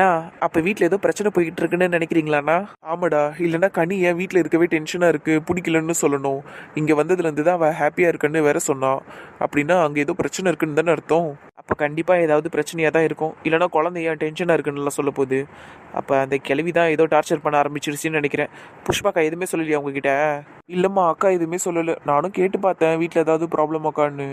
அண்ணா அப்போ வீட்டில் ஏதோ பிரச்சனை போய்கிட்டு இருக்குன்னு நினைக்கிறீங்களாண்ணா? ஆமாடா இல்லைன்னா கனி ஏன் வீட்டில் இருக்கவே டென்ஷனாக இருக்குது பிடிக்கலன்னு சொல்லணும். இங்கே வந்ததுலேருந்து தான் அவள் ஹாப்பியாக இருக்குன்னு வேற சொன்னான் அப்படின்னா அங்கே ஏதோ பிரச்சனை இருக்குன்னு தானே அர்த்தம். அப்போ கண்டிப்பாக ஏதாவது பிரச்சனையாக தான் இருக்கும். இல்லைன்னா குழந்தை ஏன் டென்ஷனாக இருக்குன்னு சொல்ல போகுது. அப்போ அந்த கிழவி தான் ஏதோ டார்ச்சர் பண்ண ஆரம்பிச்சிருச்சுன்னு நினைக்கிறேன். புஷ்பாக்கா எதுவுமே சொல்லலையா உங்ககிட்ட? இல்லைம்மா அக்கா எதுவுமே சொல்லலை. நானும் கேட்டு பார்த்தேன் வீட்டில் ஏதாவது ப்ராப்ளம் அக்கான்னு.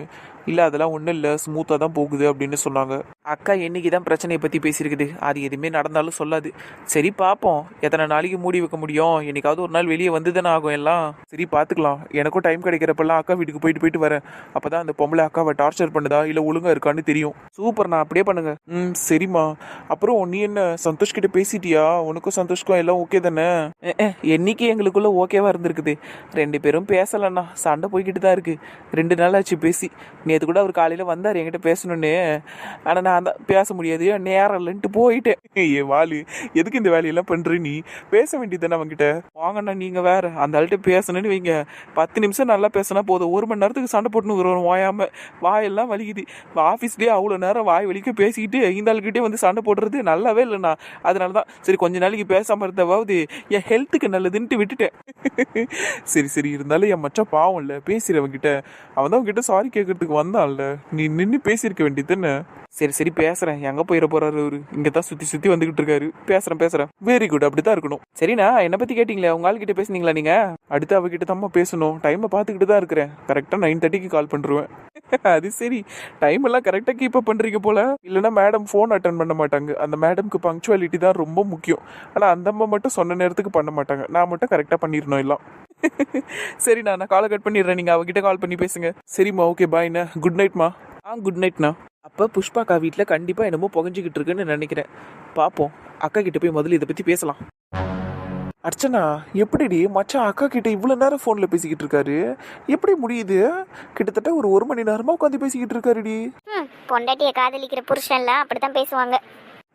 இல்லை அதெல்லாம் ஒன்றும் இல்லை ஸ்மூத்தாக தான் போகுது அப்படின்னு சொன்னாங்க. அக்கா என்னைக்கு தான் பிரச்சனையை பற்றி பேசியிருக்குது? அது எதுவுமே நடந்தாலும் சொல்லாது. சரி பார்ப்போம் எத்தனை நாளைக்கு மூடி வைக்க முடியும்? என்னைக்காவது ஒரு நாள் வெளியே வந்து தானே ஆகும் எல்லாம். சரி பார்த்துக்கலாம் எனக்கும் டைம் கிடைக்கிறப்பெல்லாம் அக்கா வீட்டுக்கு போயிட்டு போயிட்டு வரேன். அப்போ தான் அந்த பொம்பளை அக்காவை டார்ச்சர் பண்ணுதா இல்லை ஒழுங்காக இருக்கான்னு தெரியும். சூப்பர் நான் அப்படியே பண்ணுங்க. ம் சரிம்மா. அப்புறம் நீ என்ன சந்தோஷ் கிட்ட பேசிட்டியா? உனக்கும் சந்தோஷ்க்கும் எல்லாம் ஓகே தானே? என்னைக்கு எங்களுக்குள்ள ஓகேவா இருந்திருக்குது? ரெண்டு பேரும் பேசலண்ணா. சண்டை போய்கிட்டு தான் இருக்குது ரெண்டு நாள் ஆச்சு பேசி. நேற்று கூட அவர் காலையில் வந்தார் என்கிட்ட பேசணுன்னு ஆனால் நான் தான் பேச முடியாது நேரம் இல்லைன்ட்டு போயிட்டேன். ஏ வாலு எதுக்கு இந்த வேலையெல்லாம் பண்ணுற நீ? பேச வேண்டியதுதானே அவங்ககிட்ட வாங்கண்ணா நீங்கள் வேற. அந்த ஆள்கிட்ட பேசணுன்னு வைங்க. பத்து நிமிஷம் நல்லா பேசினா போதும். ஒரு மணி நேரத்துக்கு சண்டை போட்டுன்னு வருவோம் வாயாம வாயெல்லாம் வலிக்குது. ஆஃபீஸ்லேயே அவ்வளோ நேரம் வாய் வலிக்க பேசிக்கிட்டு இந்த ஆளுக்கிட்டே வந்து சண்டை போடுறது நல்லாவே இல்லைண்ணா. அதனால தான் சரி கொஞ்ச நாளைக்கு பேசாமல் இருந்தவாவது என் ஹெல்த்துக்கு நல்லதுன்ட்டு விட்டுட்டேன். சரி சரி இருந்தாலும் என் மச்சான் பாவம் இல்லை பேசுறவங்கிட்ட அவன் தான் அவங்ககிட்ட சாரி கேட்கறதுக்கு வந்தான்ல. நீ நின்று பேசியிருக்க வேண்டியது சரி சரி பேசுறேன். எங்க போயிட போறாரு அவரு? இங்க தான் சுத்தி சுத்தி வந்துகிட்டு இருக்காரு. பேசுறேன் பேசுறேன். வெரி குட் அப்படிதான் இருக்கணும். சரிண்ணா என்ன பத்தி கேட்டீங்களே? உங்க ஆள் கிட்ட பேசுனீங்களா நீங்க? அடுத்து அவகிட்ட தான் பேசணும். டைமை பார்த்துக்கிட்டு தான் இருக்கிறேன். கரெக்டா நைன் தேர்ட்டிக்கு கால் பண்ணிருவேன். அது சரி. டைம் எல்லாம் கரெக்டா கீப் அப் பண்றீங்க போல. இல்லைன்னா மேடம் ஃபோன் அட்டன் பண்ண மாட்டாங்க. அந்த மேடம்க்கு பங்க்சுவாலிட்டி தான் ரொம்ப முக்கியம். ஆனா அந்த அம்மா மட்டும் சொன்ன நேரத்துக்கு பண்ண மாட்டாங்க. நான் மட்டும் கரெக்டா பண்ணிடணும் எல்லாம். சரி நான் காலை கட் பண்ணிடுறேன். நீங்க அவகிட்ட கால் பண்ணி பேசுங்க. சரிம்மா ஓகே பாய்ண்ணா குட் நைட்மா ஆ குட் நைட்ண்ணா அப்போ புஷ்பாக்கா வீட்டில் கண்டிப்பாக என்னமோ புகஞ்சிக்கிட்டு இருக்குன்னு நினைக்கிறேன். பார்ப்போம் அக்கா கிட்ட போய் முதல்ல இதை பற்றி பேசலாம். அர்ச்சனா எப்படிடி மச்சான் அக்கா கிட்ட இவ்வளோ நேரம் ஃபோனில் பேசிக்கிட்டு இருக்காரு? எப்படி முடியுது? கிட்டத்தட்ட ஒரு ஒரு மணி நேரமாக உட்காந்து பேசிக்கிட்டு இருக்காருடி. பொண்டாட்டியை காதலிக்கிற புருஷன்லாம் அப்படித்தான் பேசுவாங்க.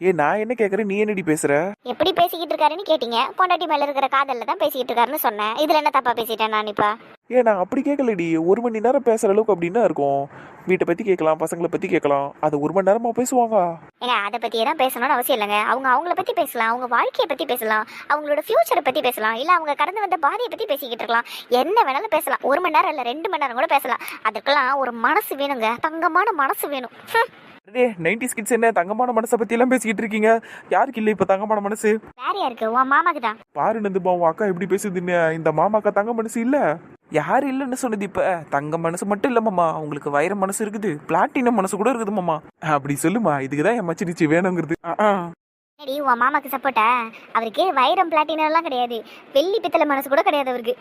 ஏ நான் என்ன கேட்குறேன் நீ என்னடி பேசுற? எப்படி பேசிக்கிட்டு இருக்காருன்னு கேட்டீங்க. பொண்டாட்டி மேல இருக்கிற காதல்ல தான் பேசிக்கிட்டு இருக்காருன்னு சொன்னேன். இதுல என்ன தப்பா பேசிட்டேன் நான் இப்ப? ஏ நான் அப்படி கேட்கலடி ஒரு மணி நேரம் பேசுற அளவுக்கு அப்படின்னா இருக்கும். வீட்டை பத்தி கேட்கலாம் பசங்களை பத்தி கேட்கலாம். அது ஒரு மணி நேரமா பேசுவாங்க. ஏங்க அதை பத்தியே தான் பேசணும்னு அவசியம் இல்லைங்க. அவங்க அவங்கள பத்தி பேசலாம் அவங்க வாழ்க்கையை பத்தி பேசலாம் அவங்களோட ஃபியூச்சரை பத்தி பேசலாம் இல்ல அவங்க கடந்து வந்த பாதையை பத்தி பேசிக்கிட்டு இருக்கலாம். என்ன வேணாலும் பேசலாம். ஒரு மணி நேரம் இல்ல ரெண்டு மணி நேரம் கூட பேசலாம். அதுக்கெல்லாம் ஒரு மனசு வேணுங்க. தங்கமான மனசு வேணும். டே நைன்டி கிட்ஸ் என்ன தங்கமான மனசை பத்தி எல்லாம் பேசிக்கிட்டு இருக்கீங்க? யாருக்கு இல்ல இப்ப தங்கமான மனசு? வேற யாருக்கு? உன் மாமாக்கு தான். பாரு நந்துபா உன் அக்கா எப்படி பேசுதுன்னு இந்த மாமாக்கா தங்க மனசு இல்ல? யார் இல்லைன்னு சொன்னது இப்ப? தங்க மனசு மட்டும் இல்ல மாமா. உங்களுக்கு வைர மனசு இருக்குது பிளாட்டினம் மனசு கூட இருக்குது மாமா. அப்படி சொல்லுமா இதுக்குதான் என் மச்சினிச்சி வேணுங்கிறது. உன் மாமாக்கு சப்போர்ட்டா அவருக்கு வைரம் பிளாட்டினம் எல்லாம் கிடையாது. வெள்ளி பித்தளை மனசு கூட கிடையாது அவருக்கு.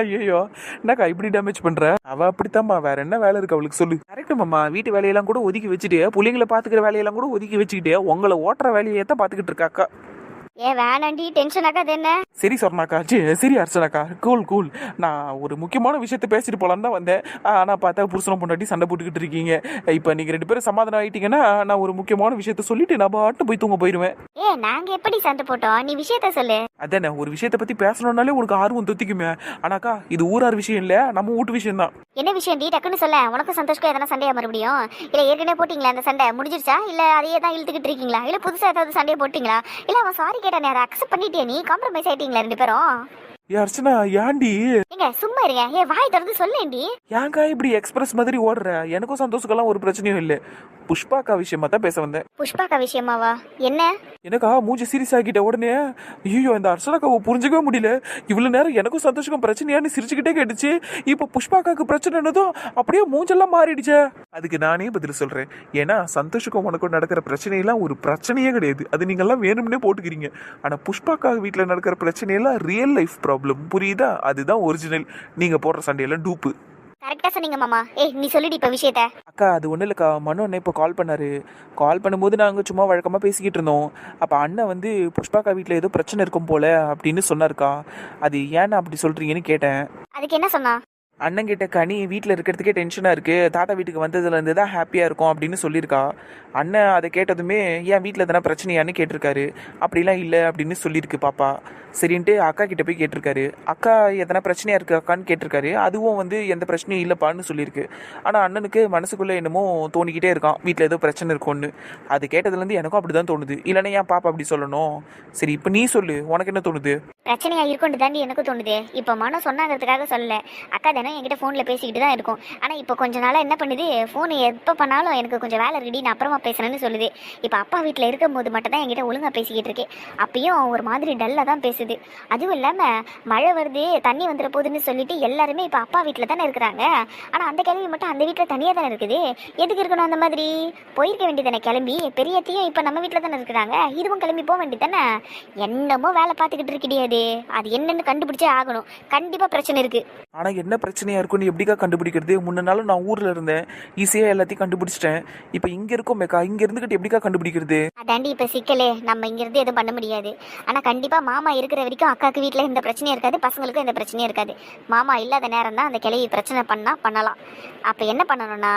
ஐயோ என்னக்கா இப்படி டேமேஜ் பண்ற? அவ அப்படித்தாம்மா வேற என்ன வேலை இருக்கு அவளுக்கு சொல்லு. கரெக்ட் மாமா வீட்டு வேலையெல்லாம் கூட ஒதுக்கி வச்சுட்டு புள்ளைங்களை பாத்துக்கிற வேலையெல்லாம் கூட ஒதுக்கி வச்சுக்கிட்டு உங்களை ஓட்டுற வேலையை தான் பாத்துக்கிட்டு இருக்கா அக்கா ஏ வேணாண்டி டென்ஷன் ஆகாது என்ன? சரி சொர்ணாக்கா சரி அர்ச்சனாக்கா கூல் கூல் நான் ஒரு முக்கியமான விஷயத்த பேசிட்டு போலான்னு தான் வந்தேன். ஆனால் பார்த்தா புருஷனை பொண்டாட்டி சண்டை போட்டுக்கிட்டு இருக்கீங்க. இப்போ நீங்கள் ரெண்டு பேரும் சமாதானம் ஆயிட்டீங்கன்னா நான் ஒரு முக்கியமான விஷயத்த சொல்லிட்டு நான் பாட்டு போய் தூங்க போயிடுவேன் ஏ நாங்க எப்படி சண்டை போட்டோம்? நீ விஷயத்த சொல்லு. அதானே ஒரு விஷயத்தை பத்தி பேசணும்னாலே உனக்கு ஆர்வம் தொத்திக்குமே. ஆனாக்கா இது ஊரார் விஷயம் இல்லை நம்ம வீட்டு விஷயம் தான் என்ன விஷயம் டி டக்குன்னு சொல்ல. உனக்கும் சந்தோஷ்க்கும் எதனா சண்டையா மறுபடியும்? இல்ல ஏற்கனவே போட்டீங்களா அந்த சண்டை? முடிஞ்சிருச்சா? இல்ல அதையே தான் இழுத்துக்கிட்டு இருக்கீங்களா? இல்ல புதுசா ஏதாவது சண்டையை போட்டீங்களா? இல்ல அவன் சாரி கேட்டானே அதை அக்செப்ட் பண்ணிட்டியா நீ? காம்ப்ரமைஸ் ஆயிட்டீங்களா ரெண்டு பேரும்? ஏ அர்ச்சனா ஏன்டி? ஏங்க சும்மா இருங்க. ஏ வாய் திறந்து சொல்லேன்டி. ஏன்க்கா இப்படி எக்ஸ்பிரஸ் மாதிரி ஓடுற? எனக்கும் சந்தோஷக்கெல்லாம் ஒரு பிரச்சனையும் இல்லை. புஷ்பாக்கா விஷயமா தான் பேச வந்தேன். புஷ்பாக்கா விஷயமாவா? என்ன? எனக்கா மூஞ்சி சீரியஸ் ஆகிட்ட உடனே ஐயோ இந்த அர்ச்சனாக்காவை புரிஞ்சுக்கவே முடியல. இவ்வளவு நேரம் எனக்கும் சந்தோஷக்கும் பிரச்சனையான்னு சிரிச்சுக்கிட்டே கேட்டுச்சு. இப்போ புஷ்பாக்காக்கு பிரச்சனைனதும் அப்படியே மூஞ்செல்லாம் மாறிடுச்சே. அதுக்கு நானே பதில் சொல்றேன். ஏன்னா சந்தோஷக்கும் உனக்கும் நடக்கிற பிரச்சனையெல்லாம் ஒரு பிரச்சனையே கிடையாது. அது நீங்கெல்லாம் வேணும்னே போட்டுக்கிறீங்க. ஆனா புஷ்பாக்கா வீட்டில் நடக்கிற பிரச்சனையெல்லாம் ரியல் லைஃப் ப்ராப்ளம் புரியுதா? அதுதான் ஒரிஜினல் நீங்க போடுற சண்டையெல்லாம் டூப்பு கரெக்டா சொன்னீங்க மாமா. ஏய் நீ சொல்லிடி இப்ப விஷயத்த. அக்கா அது ஒன்றும் இல்லைக்கா. மனு அண்ணன் இப்போ கால் பண்ணாரு. கால் பண்ணும்போது நாங்கள் சும்மா வழக்கமாக பேசிக்கிட்டு இருந்தோம். அப்போ அண்ணன் வந்து புஷ்பாக்கா வீட்டில் ஏதோ பிரச்சனை இருக்கும் போல அப்படின்னு சொன்னாருக்கா. அது ஏன் அப்படி சொல்கிறீங்கன்னு கேட்டேன். அதுக்கு என்ன சொன்னா? அண்ணங்கிட்ட கனி வீட்டில் இருக்கிறதுக்கே டென்ஷனாக இருக்குது தாத்தா வீட்டுக்கு வந்ததுலேருந்து தான் ஹாப்பியாக இருக்கும் அப்படின்னு சொல்லியிருக்கா. அண்ணன் அதை கேட்டதுமே ஏன் வீட்டில் எதனா பிரச்சனையான்னு கேட்டிருக்காரு. அப்படிலாம் இல்லை அப்படின்னு சொல்லியிருக்கு பாப்பா. சரின்ட்டு அக்கா கிட்ட போய் கேட்டிருக்காரு. அக்கா எதனா பிரச்சனையாக இருக்கு அக்கான்னு கேட்டிருக்காரு. அதுவும் வந்து எந்த பிரச்சனையும் இல்லைப்பான்னு சொல்லியிருக்கு. ஆனால் அண்ணனுக்கு மனசுக்குள்ளே என்னமோ தோணிக்கிட்டே இருக்கான். வீட்டில் ஏதோ பிரச்சனை இருக்கும்னு. அது கேட்டதுலேருந்து எனக்கும் அப்படி தான் தோணுது. இல்லைன்னா ஏன் பாப்பா அப்படி சொல்லணும்? சரி இப்போ நீ சொல்லு. உனக்கு என்ன தோணுது? பிரச்சனையாக இருக்கும்னு தாண்டி எனக்கும் தோணுது. இப்போ மனம் சொன்னாங்கிறதுக்காக சொல்லல. அக்கா தானே என்கிட்ட ஃபோனில் பேசிக்கிட்டு தான் இருக்கும். ஆனால் இப்போ கொஞ்ச நாளாக என்ன பண்ணுது? ஃபோன் எப்போ பண்ணாலும் எனக்கு கொஞ்சம் வேலை ரெடி நான் அப்புறமா பேசுகிறேன்னு சொல்லுது. இப்போ அப்பா வீட்டில் இருக்கும்போது மட்டும் தான் என்கிட்ட ஒழுங்காக பேசிக்கிட்டு இருக்கேன். அப்பயும் ஒரு மாதிரி டல்லாக தான் பேசுது. அதுவும் இல்லாமல் மழை வருது தண்ணி வந்துட போகுதுன்னு சொல்லிட்டு எல்லாருமே இப்போ அப்பா வீட்டில் தானே இருக்கிறாங்க. ஆனால் அந்த கிளம்பி மட்டும் அந்த வீட்டில் தனியாக தானே இருக்குது? எதுக்கு இருக்கணும் அந்த மாதிரி? போயிருக்க வேண்டியதானே கிளம்பி. பெரியத்தையும் இப்போ நம்ம வீட்டில் தானே இருக்கிறாங்க. இதுவும் கிளம்பி போக வேண்டியதானே என்னமோ வேலை பார்த்துக்கிட்டு இருக்கிடியாது அது. என்னன்னு கண்டுபிடிச்சே ஆகணும். கண்டிப்பாக பிரச்சனை இருக்கு. ஆனால் என்ன பிரச்சனையாக இருக்குன்னு எப்படிக்கா கண்டுபிடிக்கிறது? முன்ன நாளும் நான் ஊரில் இருந்தேன். ஈஸியாக எல்லாத்தையும் கண்டுபிடிச்சிட்டேன். இப்போ இங்கே இருக்கோம் மேக்கா. இங்கே இருந்துக்கிட்டு எப்படிக்கா கண்டுபிடிக்கிறது? அதாண்டி இப்போ சிக்கலே. நம்ம இங்கிருந்து எதுவும் பண்ண முடியாது. ஆனால் கண்டிப்பாக மாமா இருக்கிற வரைக்கும் அக்காவுக்கு வீட்டில் எந்த பிரச்சனையும் இருக்காது. பசங்களுக்கும் எந்த பிரச்சனையும் இருக்காது. மாமா இல்லாத நேரம் தான் அந்த கிளவி பிரச்சனை பண்ணால் பண்ணலாம். அப்போ என்ன பண்ணணும்னா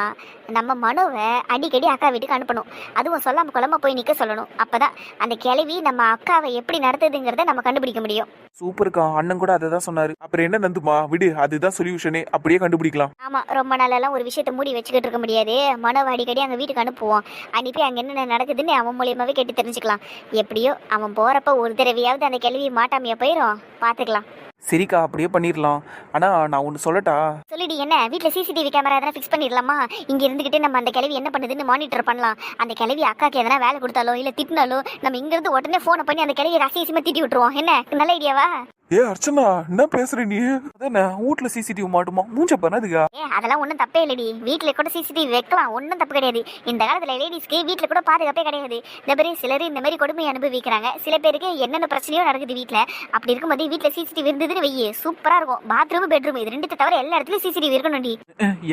நம்ம மனுவை அடிக்கடி அக்கா வீட்டுக்கு அனுப்பணும். அதுவும் சொல்லாம குழம்ப போய் நிற்க சொல்லணும். அப்போ தான் அந்த கிளவி நம்ம அக்காவை எப்படி நடத்துதுங்கிறத நம்ம கண்டுபிடிக்க முடியும். சூப்பர்க்கா. அண்ணன் கூட அதை தான் சொன்னார். அப்புறம் என்ன நந்துமா? விடு. அதுதான் சொல்யூஷனே அப்படியே கண்டுபிடிக்கலாம். ஆமாம் ரொம்ப நாளெல்லாம் ஒரு விஷயத்த மூடி வச்சுக்கிட்டு இருக்க முடியாது. மனோவை அடிக்கடி அங்கே வீட்டுக்கு அனுப்புவோம். அனுப்பி அங்கே என்னென்ன நடக்குதுன்னு அவன் மூலியமாகவே கேட்டு தெரிஞ்சுக்கலாம். எப்படியோ அவன் போகிறப்ப ஒரு தடவையாவது அந்த கேள்வி மாட்டாமையா போயிடும் பார்த்துக்கலாம் சரிக்கா அப்படியே பண்ணிடலாம் ஆனால் நான் ஒன்று சொல்லட்டா? சொல்லிடி என்ன? வீட்டில் சிசிடிவி கேமரா எதனா ஃபிக்ஸ் பண்ணிடலாமா இங்கே இருந்துக்கிட்டு நம்ம அந்த கிளவி என்ன பண்ணுதுன்னு மானிட்டர் பண்ணலாம். அந்த கிளவி அக்காக்கு எதனா வேலை கொடுத்தாலோ இல்லை திட்டினாலோ நம்ம இங்கேருந்து உடனே ஃபோனை பண்ணி அந்த கிளவி ரசியசியமாக திட்டி விட்டுருவோம். என்ன? நல்ல ஐடியாவா ஏ அர்ச்சனா என்ன பேசுற நீ? அதானே வீட்ல சிசிடிவி மாட்டுமா? மூஞ்ச பண்ணதுக்கா ஏ அதெல்லாம் ஒன்றும் தப்பே இல்லடி. வீட்டில் கூட சிசிடிவி வைக்கலாம். ஒன்றும் தப்பு கிடையாது. இந்த காலத்தில் லேடிஸ்க்கு வீட்டில் கூட பாதுகாப்பே கிடையாது. இந்த மாதிரி சிலர் இந்த மாதிரி கொடுமை அனுபவிக்கிறாங்க. சில பேருக்கு என்னென்ன பிரச்சனையோ நடக்குது வீட்டில் அப்படி இருக்கும்போது வீட்டில் சிசிடிவி இருந்ததுன்னு வெய்யே சூப்பராக இருக்கும். பாத்ரூம் பெட்ரூம் இது ரெண்டு தவிர எல்லா இடத்துலையும் சிசிடிவி இருக்கணும்டி.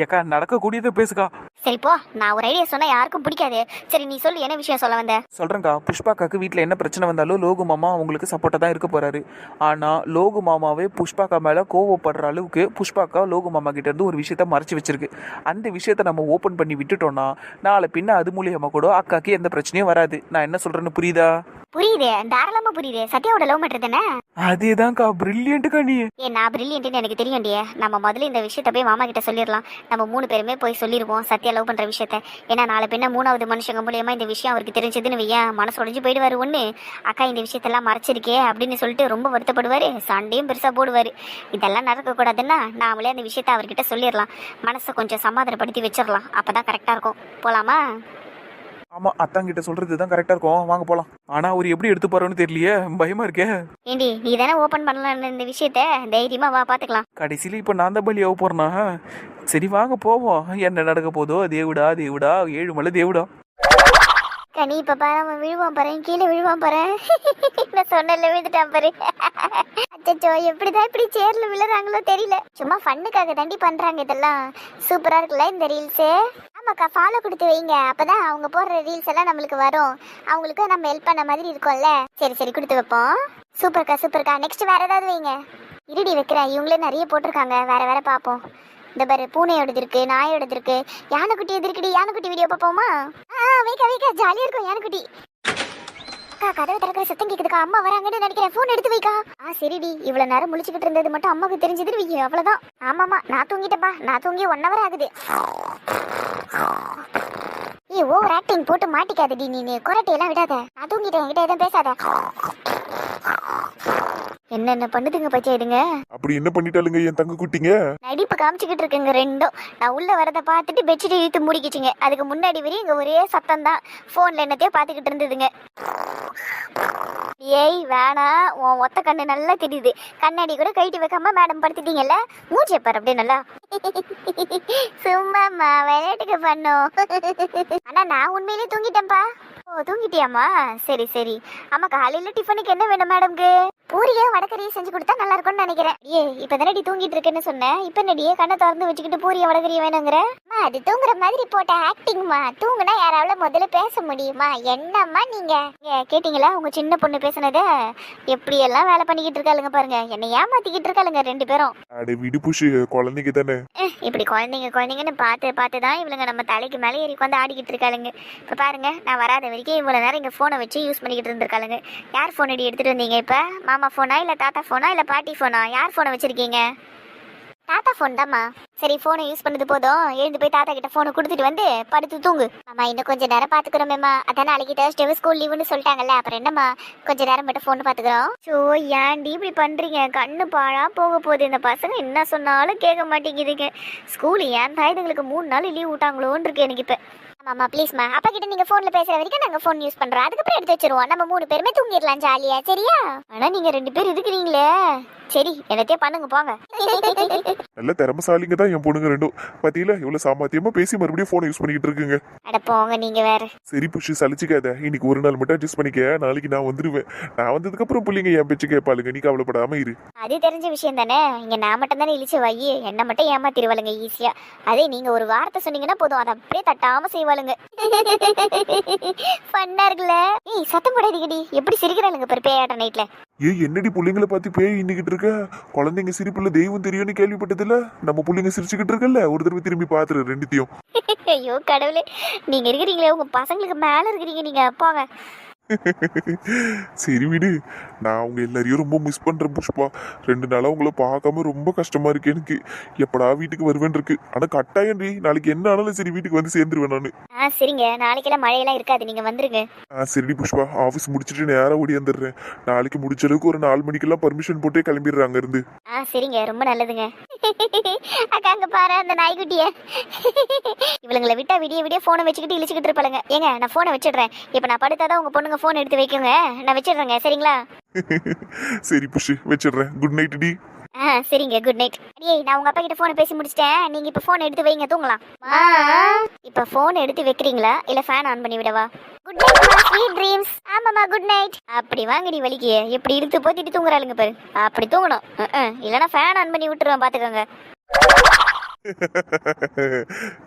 ஏக்கா நடக்கக்கூடியதை பேசுக்கா. சரி போ. நான் ஒரு ஐடியா சொன்னா யாருக்கும் பிடிக்காது. சரி நீ சொல்லு என்ன விஷயம் சொல்ல வந்த? சொல்றேன்க்கா புஷ்பாக்காக்கு வீட்டில் என்ன பிரச்சனை வந்தாலும் லோகு மாமா அவங்களுக்கு சப்போர்ட்டாக தான் இருக்க போறாரு. ஆனா லோகு மாமாவே புஷ்பாக்கா மேலே கோவப்படுற அளவுக்கு புஷ்பாக்கா லோகு மாமா கிட்டேருந்து ஒரு விஷயத்த மறைச்சி வச்சிருக்கு. அந்த விஷயத்த நம்ம ஓப்பன் பண்ணி விட்டுட்டோம்னா நாளை பின்ன அது மூலியமா கூட அக்காக்கு எந்த பிரச்சனையும் வராது. நான் என்ன சொல்கிறேன்னு புரியுதா? புரியுது தாராளமா புரியுது. சத்யாவோட லவ் மேட்டர் தானே? அதேதான்க்கா பிரில்லியன்ட்டுக்கா நீ. ஏ நான் பிரில்லியன்ட்னு எனக்கு தெரியும்டியே. நம்ம முதல்ல இந்த விஷயத்த போய் மாமா கிட்ட சொல்லிடலாம். நம்ம மூணு பேருமே போய் சொல்லிடுவோம் சத்யா லவ் பண்ற விஷயத்த. ஏன்னா நாளை பின்ன மூணாவது மனுஷங்க மூலியமா இந்த விஷயம் அவருக்கு தெரிஞ்சதுன்னு வையன். மனசு உடைஞ்சு போயிடுவாரு ஒண்ணு. அக்கா இந்த விஷயத்தெல்லாம் மறைச்சிருக்கே அப்படின்னு சொல்லிட்டு ரொம்ப வருத்தப்படுவாரு. சண்டையும் பெருசா போடுவாரு. இதெல்லாம் நடக்கக்கூடாதுன்னா நாமளே அந்த விஷயத்த அவர்கிட்ட சொல்லிடலாம். மனசை கொஞ்சம் சமாதானப்படுத்தி வச்சிடலாம். அப்பதான் கரெக்டா இருக்கும். போலாமா? ஆமா அத்தாங்கிட்ட சொல்றது தான் கரெக்டா இருக்கும். வாங்க போலாம். ஆனா அவர் எப்படி எடுத்து போறோன்னு தெரியலையே. பயமா இருக்கே. ஏண்டி நீ தானே ஓப்பன் பண்ணலாம்னு இந்த விஷயத்த? தைரியமா வா பாத்துக்கலாம். கடைசியில இப்ப நான் தான் பலியாக போறேனா? சரி வாங்க போவோம். என்ன நடக்க போதோ தேவுடா தேவுடா ஏழு மலை தேவுடா கனி இப்ப பாரு அவன் விழுவான் பாரு கீழே விழுவான் பாரு. நான் சொன்னல விழுந்துட்டான் பாரு. அச்சச்சோ எப்படிதான் இப்படி சேர்ல விழுறாங்களோ தெரியல. சும்மா ஃபன்னுக்காக தாண்டி பண்றாங்க இதெல்லாம். சூப்பரா இருக்குல்ல இந்த ரீல்ஸ் ஆமாக்கா ஃபாலோ கொடுத்து வைங்க. அப்பதான் அவங்க போடுற ரீல்ஸ் எல்லாம் நம்மளுக்கு வரும். அவங்களுக்கு நம்ம ஹெல்ப் பண்ண மாதிரி இருக்கும்ல. சரி சரி கொடுத்து வைப்போம். சூப்பர்க்கா சூப்பர்க்கா நெக்ஸ்ட் வேற ஏதாவது வைங்க. இருடி வைக்கிறேன். இவங்களே நிறைய போட்டிருக்காங்க. வேற வேற பார்ப்போம். இந்த பாரு பூனையோடது இருக்கு நாயோடது இருக்கு யானைக்குட்டி எது இருக்குடி யானைக்குட்டி வீடியோ பார்ப்போமா? ஆ வைக்க வைக்க ஜாலியா இருக்கும் யானைக்குட்டி. அக்கா கதவை திறக்கிற சத்தம் கேக்குதுக்கா அம்மா வராங்கன்னு நினைக்கிறேன் ஃபோன் எடுத்து வைக்கா. ஆ சரிடி இவ்வளவு நேரம் முழிச்சுக்கிட்டு இருந்தது மட்டும் அம்மாவுக்கு தெரிஞ்சது வைக்க அவ்வளவுதான். ஆமாமா நான் தூங்கிட்டேப்பா நான் தூங்கி ஒன் ஹவர் ஆகுது. ஏ ஓவர் ஆக்டிங் போட்டு மாட்டிக்காதடி நீ நீ குரட்டையெல்லாம் விடாத. நான் தூங்கிட்டேன் என்கிட்ட எதுவும் பேசாத. என்னென்ன பண்ணுதுங்க பச்சை இதுங்க அப்படி என்ன பண்ணிட்டாலுங்க என் தங்க குட்டிங்க? நடிப்பு காமிச்சுக்கிட்டு இருக்குங்க ரெண்டும். நான் உள்ள வரதை பார்த்துட்டு பெட்ஷீட் இழுத்து மூடிக்கிச்சுங்க. அதுக்கு முன்னாடி வரையும் இங்க ஒரே சத்தம் தான். போன்ல என்னத்தையோ பார்த்துக்கிட்டு இருந்ததுங்க. ஏய் வேணாம் உன் ஒத்த கண்ணு நல்லா தெரியுது. கண்ணாடி கூட கைட்டு வைக்காம மேடம் படுத்துட்டீங்கல்ல? மூஞ்சிய பாரு அப்படியே நல்லா. சும்மாம்மா விளையாட்டுக்கு பண்ணோம். ஆனா நான் உண்மையிலேயே தூங்கிட்டேன்ப்பா. ஓ தூங்கிட்டியாம்மா? சரி சரி. ஆமா காலையில டிஃபனுக்கு என்ன வேணும் மேடம்க்கு பூரியே வடகரியும் செஞ்சு கொடுத்தா நல்லா இருக்கும்னு நினைக்கிறேன். ஏ இப்ப தானடி தூங்கிட்டு இருக்கேன்னு சொன்னேன். இப்ப நடியே கண்ணை திறந்து வச்சுக்கிட்டு பூரிய வடகரியும் வேணுங்கிற? அது தூங்குற மாதிரி போட்ட ஆக்டிங்மா தூங்குனா யாரால முதல்ல பேச முடியுமா? என்னம்மா நீங்க? கேட்டீங்களா? உங்க சின்ன பொண்ணு பேசுனத? எப்படி எல்லாம் வேலை பண்ணிக்கிட்டு இருக்காளுங்க பாருங்க. என்னை ஏமாத்திக்கிட்டு இருக்காளுங்க ரெண்டு பேரும். அட விடு புஷு குழந்தைங்க தானே. இப்படி குழந்தைங்க குழந்தைங்கன்னு பார்த்து பார்த்து தான் இவளுங்க நம்ம தலைக்கு மேலே ஏறி உட்காந்து ஆடிக்கிட்டு இருக்காளுங்க. இப்போ பாருங்க நான் வராத வரைக்கும் இவ்வளோ நேரம் இங்கே ஃபோனை வச்சு யூஸ் பண்ணிக்கிட்டு இருந்திருக்காளுங்க. யார் ஃபோன் அடி எடுத்துட்டு வந்தீங்க இப்போ? மாமா ஃபோனா இல்லை தாத்தா ஃபோனா இல்லை பாட்டி ஃபோனா யார் ஃபோனை வச்சுருக்கீங்க? தாத்தா ஃபோன் தாம்மா. சரி ஃபோனை யூஸ் பண்ணது போதும். எழுந்து போய் தாத்தா கிட்ட ஃபோனை கொடுத்துட்டு வந்து படுத்து தூங்கு. மாமா இன்னும் கொஞ்ச நேரம் பார்த்துக்கிறோமேம்மா. அதான் நாளைக்கு தேர்ஸ்டே ஸ்கூல் லீவுன்னு சொல்லிட்டாங்கல்ல. அப்புறம் என்னம்மா? கொஞ்சம் நேரம் மட்டும் ஃபோன் பார்த்துக்கிறோம். ஸோ ஏன்டி இப்படி பண்ணுறீங்க கண்ணு பாழா போக போகுது. இந்த பசங்க என்ன சொன்னாலும் கேட்க மாட்டேங்குதுங்க. ஸ்கூல் ஏன் தான் இதுங்களுக்கு மூணு நாள் லீவ் விட்டாங்களோன்னு இருக்கு எனக்கு இப்போ. ஆமாம்மா ப்ளீஸ்மா அப்பா கிட்ட நீங்க ஃபோன்ல பேசுற வரைக்கும் நாங்க ஃபோன் யூஸ் பண்றோம். அதுக்கப்புறம் எடுத்து வச்சிருவோம். நம்ம மூணு பேருமே தூங்கிடலாம் ஜாலியா சரியா? ஆனா நீங்க ரெண்டு பேர் இருக்கிறீங்களே. சரி என்னத்தையே பண்ணுங்க போங்க. நல்ல திறமசாலிங்க தான் என் பொண்ணுங்க ரெண்டும். பாத்தீங்களா? இவ்வளவு சாமர்த்தியமா பேசி மறுபடியும் போனை யூஸ் பண்ணிக்கிட்டு இருக்குங்க. அட போங்க நீங்க வேற. சரி புஷு சலிச்சுக்காத. இன்னைக்கு ஒரு நாள் மட்டும் அட்ஜஸ்ட் பண்ணிக்க. நாளைக்கு நான் வந்துருவேன். நான் வந்ததுக்கு அப்புறம் பிள்ளைங்க என் பேச்சு கேட்பாளுங்க. நீ கவலைப்படாம இரு. அது தெரிஞ்ச விஷயம் தானே. இங்க நான் மட்டும் தானே இழிச்சு வை என்ன மட்டும் ஏமாத்திருவாளுங்க ஈஸியா அதே நீங்க ஒரு வார்த்தை சொன்னீங்கன்னா போதும். அதை அப்படியே தட்டாம செய்வாளுங்க. ஃபன்னா இருக்குல்ல ஏய் சத்தம் போடாதீங்கடி. எப்படி சிரிக்கிறாளுங்க பெரு பேயாட்ட நைட்ல ஏ என்னடி பிள்ளைங்கள பார்த்து பேய் இன்னிக்கிட்டு இருக்க? குழந்தைங்க சிரிப்புல தெய்வம் தெரியும்னு கேள்விப்பட்டதில்ல நம்ம பிள்ளைங்க சிரிச்சுக்கிட்டு இருக்கல ஒரு தடவை திரும்பி பாத்துரு ரெண்டுத்தையும். ஐயோ கடவுளே. நீங்க இருக்கிறீங்களே உங்க பசங்களுக்கு மேல இருக்கிறீங்க நீங்க போங்க சரி விடு. நான் உங்க எல்லாரையும் ரொம்ப மிஸ் பண்றேன் புஷ்பா. ரெண்டு நாளா உங்களை பார்க்காம ரொம்ப கஷ்டமா இருக்கு எனக்கு. எப்படா வீட்டுக்கு வருவேன் இருக்கு ஆனா கட்டாயம் டி நாளைக்கு என்ன ஆனாலும் சரி வீட்டுக்கு வந்து சேர்ந்துருவேன் நானு. ஆ சரிங்க. நாளைக்கெல்லாம் மழையெல்லாம் இருக்காது. நீங்க வந்துருங்க. ஆ சரிடி புஷ்பா. ஆஃபீஸ் முடிச்சுட்டு நேரா ஓடி வந்துடுறேன். நாளைக்கு முடிச்ச அளவுக்கு ஒரு நாலு மணிக்கெல்லாம் பர்மிஷன் போட்டே கிளம்பிடுறாங்க இருந்து ஆ சரிங்க. ரொம்ப நல்லதுங்க. அக்கா அங்க பாரு அந்த நாய்க்குட்டிய. இவளுங்களை விட்டா விடிய விடிய போனை வச்சுக்கிட்டு இழிச்சுக்கிட்டு இருப்பாளுங்க. ஏங்க நான் போனை வச்சிடுறேன். இப்போ நான் படுத்தாதான் உங்க பொண்ணுங்க போன் எடுத்து வைக்குங்க. நான் வச்சிடுறேங்க. சரிங்களா? சரி புஷ் வச்சிடுறேன். Good night D. ஆ சரிங்க. குட் நைட் அடியே நான் உங்க அப்பா கிட்ட போனை பேசி முடிச்சிட்டேன். நீங்க இப்போ போன் எடுத்து வைங்க. தூங்கலாம். இப்போ போன் எடுத்து வைக்கிறீங்களா? இல்ல ஃபேன் ஆன் பண்ணி விடவா? குட் நைட் ஸ்வீட் ட்ரீம்ஸ் ஆமாம்மா குட் நைட் அப்படி வாங்கடி வலிக்கு. எப்படி இழுத்து போத்திட்டு தூங்குறாளுங்க பாரு. அப்படி தூங்கணும். இல்லைன்னா ஃபேன் ஆன் பண்ணி விட்டுருவேன். பாத்துக்கோங்க.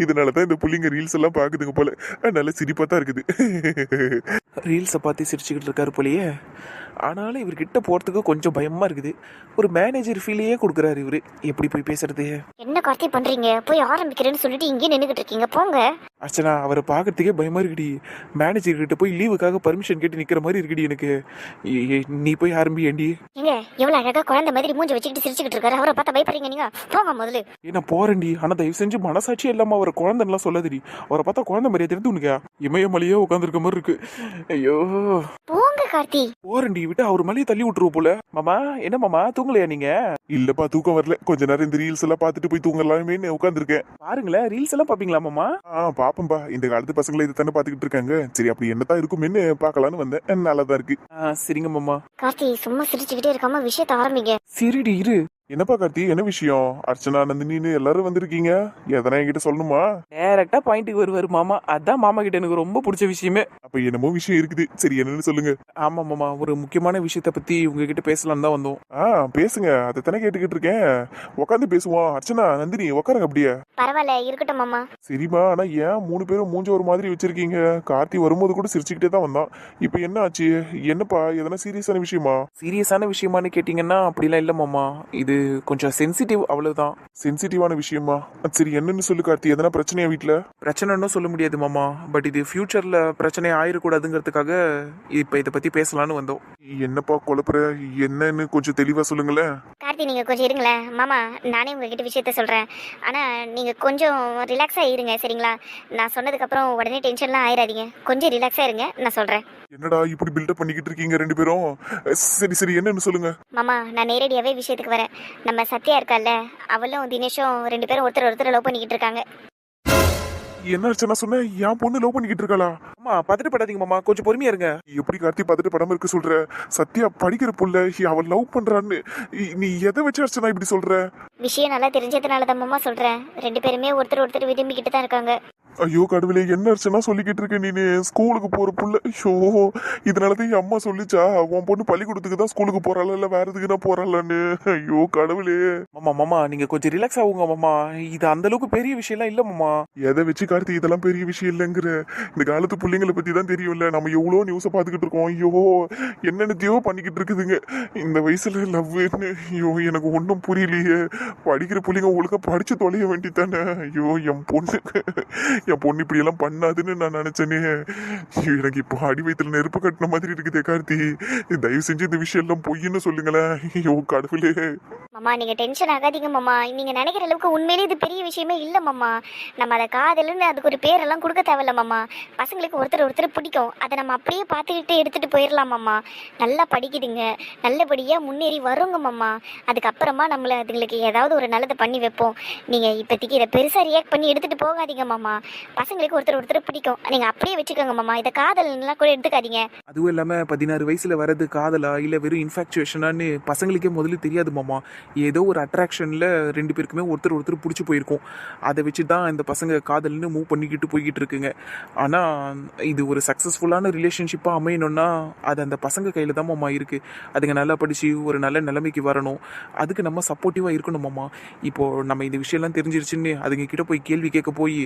இதனாலதான் இந்த புள்ளிங்க ரீல்ஸ் எல்லாம் பாக்குதுங்க போல. நல்ல சிரிப்பா தான் இருக்குது. ரீல்ஸை பார்த்து சிரிச்சுக்கிட்டு இருக்காரு போலயே. ஆனாலும் இவர்கிட்ட போகிறதுக்கு கொஞ்சம் பயமாக இருக்குது. ஒரு மேனேஜர் ஃபீலையே கொடுக்குறாரு இவர். எப்படி போய் பேசுறது? என்ன கார்த்தி பண்றீங்க? போய் ஆரம்பிக்கிறேன்னு சொல்லிட்டு இங்கே நின்றுகிட்டு இருக்கீங்க. போங்க. அர்ச்சனா அவரை பார்க்கறதுக்கே பயமாக இருக்குடி. மேனேஜர் கிட்ட போய் லீவுக்காக பர்மிஷன் கேட்டு நிற்கிற மாதிரி இருக்குடி எனக்கு. நீ போய் ஆரம்பி ஏண்டி? ஏங்க எவ்வளவு அழகா குழந்தை மாதிரி மூஞ்சி வச்சுக்கிட்டு சிரிச்சுக்கிட்டு இருக்காரு. அவரை பார்த்தா பயப்படுறீங்க நீங்க? போங்க முதல்ல. நான் போறேன்டி. ஆனால் தயவு செஞ்சு மனசாட்சி இல்லாமல் அவரை குழந்தைலாம் சொல்லாதடி. அவரை பார்த்தா குழந்தை மாதிரியே தெரிந்து உனக்கு இமயமலையே உட்காந்துருக்க மாதிரி இருக்கு. ஐயோ. போங்க கார்த்தி. போறேன்டி விட்டு அவர் மேலேயே தள்ளி விட்டுருவோம் போல. மாமா என்ன மாமா தூங்கலையா நீங்க? இல்லப்பா தூக்கம் வரல. கொஞ்ச நேரம் இந்த ரீல்ஸ் எல்லாம் பார்த்துட்டு போய் தூங்கலாமேன்னு உட்காந்துருக்கேன் பாருங்களேன் ரீல்ஸ் எல்லாம் பாப்பீங்களா மாமா? ஆ பாப்பம்பா இந்த காலத்து பசங்களை இது தானே பாத்துக்கிட்டு இருக்காங்க. சரி அப்படி என்னதான் இருக்குமேன்னு பார்க்கலான்னு வந்தேன். நல்லதா இருக்கு. சரிங்க மாமா. கார்த்தி சும்மா சிரிச்சுக்கிட்டே இருக்காம விஷயத்த ஆரம்பிங்க. சரிடி இரு. என்னப்பா கார்த்தி என்ன விஷயம்? அர்ச்சனா நந்தினின்னு எல்லாரும் வந்திருக்கீங்க? எதனா என்கிட்ட சொல்லணுமா? டேரக்டா பாயிண்ட்டுக்கு வருவாரு மாமா. அதான் மாமா கிட்ட எனக்கு ரொம்ப பிடிச்ச விஷயமே. அப்ப என்னமோ விஷயம் இருக்குது. சரி என்னன்னு சொல்லுங்க. ஆமா மாமா. ஒரு முக்கியமான விஷயத்த பத்தி உங்ககிட்ட பேசலாம் தான் வந்தோம். ஆ பேசுங்க. அதை தானே கேட்டுக்கிட்டு இருக்கேன். உட்காந்து பேசுவோம். அர்ச்சனா நந்தினி உட்காருங்க அப்படியே. பரவாயில்ல இருக்கட்டும் மாமா. சரிம்மா ஆனா ஏன் மூணு பேரும் மூஞ்ச ஒரு மாதிரி வச்சிருக்கீங்க? கார்த்தி வரும்போது கூட சிரிச்சுக்கிட்டே தான் வந்தான். இப்போ என்ன ஆச்சு? என்னப்பா? எதனா சீரியஸான விஷயமா? சீரியஸான விஷயமான்னு கேட்டிங்கன்னா அப்படிலாம் இல்லை மாமா. இது கொஞ்சம் சென்சிட்டிவ் அவ்வளவுதான். சென்சிட்டிவான விஷயமா? சரி என்னன்னு சொல்லு கார்த்தி. எதனா பிரச்சனையா வீட்ல? பிரச்சனைன்னு சொல்ல முடியாது மாமா. பட் இது ஃபியூச்சர்ல பிரச்சனை ஆயிடக்கூடாதுங்கிறதுக்காக இப்போ இதை பத்தி பேசலாம்னு வந்தோம். என்னப்பா குழப்புற? என்னன்னு கொஞ்சம் தெளிவா சொல்லுங்களேன். கார்த்தி நீங்க கொஞ்சம் இருங்களேன். மாமா நானே உங்ககிட்ட விஷயத்த சொல்றேன். ஆனா நீங்க கொஞ்சம் ரிலாக்ஸா இருங்க சரிங்களா? நான் சொன்னதுக்கு அப்புறம் உடனே டென்ஷன்லாம் ஆயிடாதீங்க கொஞ்சம் ரிலாக்ஸா இருங்க நான் சொல்றேன். என்னடா இப்படி பில்டப் பண்ணிக்கிட்டு இருக்கீங்க ரெண்டு பேரும்? சரி சரி என்னன்னு சொல்லுங்க. மாமா நான் நேரடியாவே விஷயத்துக்கு வரேன். நம்ம சத்யா இருக்கால்ல அவளும் தினேஷும் ரெண்டு பேரும் ஒருத்தர் ஒருத்தர் லவ் பண்ணிக்கிட்டு இருக்காங்க. என்ன அர்ச்சனா சொன்ன என் பொண்ணு லவ் பண்ணிக்கிட்டு இருக்காளா? அம்மா பதட்டப்படாதீங்க மாமா. கொஞ்சம் பொறுமையா இருங்க. எப்படி கார்த்தி பார்த்துட்டு படம் இருக்க சொல்ற? சத்யா படிக்கிற புள்ள அவள் லவ் பண்றான்னு. நீ எதை வச்சு அர்ச்சனா இப்படி சொல்ற? விஷயம் நல்லா தெரிஞ்சதுனால தான் மாமா சொல்றேன். ரெண்டு பேருமே ஒருத்தர் ஒருத்தர் விரும்பிக்கிட்டு தான் இருக்காங்க. ஐயோ கடவுளே என்ன அர்ச்சனா சொல்லிக்கிட்டு இருக்க நீனு ஸ்கூலுக்கு போற புள்ள. ஐயோ இதனாலதான் என் அம்மா சொல்லிச்சா? உன் பொண்ணு பள்ளிக்கூடத்துக்கு தான் ஸ்கூலுக்கு போறாளா? இல்ல வேற எதுக்கு தான் போறாளான்னு? ஐயோ கடவுளே. மாமா மாமா நீங்க கொஞ்சம் ரிலாக்ஸ் ஆகுங்க மாமா. இது அந்த அளவுக்கு பெரிய விஷயம்லாம் இல்ல மாமா. எதை வச்சு கார்த்தி இதெல்லாம் பெரிய விஷயம் இல்லைங்கிற. இந்த காலத்து பிள்ளைங்களை பத்தி தான் தெரியும்ல. நம்ம எவ்வளோ நியூஸை பார்த்துக்கிட்டு இருக்கோம். ஐயோ என்னென்னத்தையோ பண்ணிக்கிட்டு இருக்குதுங்க. இந்த வயசுல லவ்னு ஐயோ எனக்கு ஒன்றும் புரியலையே. படிக்கிற பிள்ளைங்க ஒழுங்காக படிச்சு தொலைய வேண்டித்தானே ஐயோ என் பொண்ணு என் பொண்ணு இப்படி எல்லாம் பண்ணாதுன்னு நான் நினைச்சேனே. ஐயோ, எனக்கு இப்போ அடி வயித்துல நெருப்பு கட்டின மாதிரி இருக்குதே கார்த்தி. தயவு செஞ்சு இந்த விஷயம் எல்லாம் பொய்ன்னு சொல்லுங்களேன். ஐயோ கடவுளே. மாமா நீங்க டென்ஷன் ஆகாதீங்க மாமா. நீங்க நினைக்கிற அளவுக்கு உண்மையிலே இது பெரிய விஷயமே இல்லை மாமா. நம்ம அதை காதல்னு அதுக்கு ஒரு பேரெல்லாம் கொடுக்க தேவையில்ல மாமா. பசங்களுக்கு ஒருத்தர் ஒருத்தர் பிடிக்கும். அதை நம்ம அப்படியே பார்த்துக்கிட்டு எடுத்துகிட்டு போயிடலாமாம்மா நல்லா படிக்குதுங்க. நல்லபடியாக முன்னேறி வருங்க மாமா. அதுக்கப்புறமா நம்மளை அதுங்களுக்கு ஏதாவது ஒரு நல்லதை பண்ணி வைப்போம். நீங்கள் இப்போதைக்கு இதை பெருசாக ரியாக்ட் பண்ணி எடுத்துகிட்டு போகாதீங்க மாமா. பசங்களுக்கு ஒருத்தர் ஒருத்தர் பிடிக்கும். நீங்கள் அப்படியே வச்சுக்கோங்க மாமா. இதை காதல்லாம் கூட எடுத்துக்காதீங்க. அதுவும் இல்லாமல் பதினாறு வயசில் வர்றது காதலா இல்லை வெறும் இன்ஃபாக்சுவேஷனான்னு பசங்களுக்கே முதல்ல தெரியாது மாமா. ஏதோ ஒரு அட்ராக்ஷனில் ரெண்டு பேருக்குமே ஒருத்தர் ஒருத்தர் பிடிச்சி போயிருக்கும். அதை வச்சு தான் இந்த பசங்க காதல்னு மூவ் பண்ணிக்கிட்டு போய்கிட்டு இருக்குங்க. ஆனால் இது ஒரு சக்ஸஸ்ஃபுல்லான ரிலேஷன்ஷிப்பாக அமையணும்னா அது அந்த பசங்க கையில் தான் மாமா இருக்குது அதுங்க நல்லா படித்து ஒரு நல்ல நிலைமைக்கு வரணும். அதுக்கு நம்ம சப்போர்ட்டிவாக இருக்கணும் மாமா. இப்போது நம்ம இந்த விஷயம்லாம் தெரிஞ்சிருச்சுன்னு அதுங்க கிட்ட போய் கேள்வி கேட்க போய்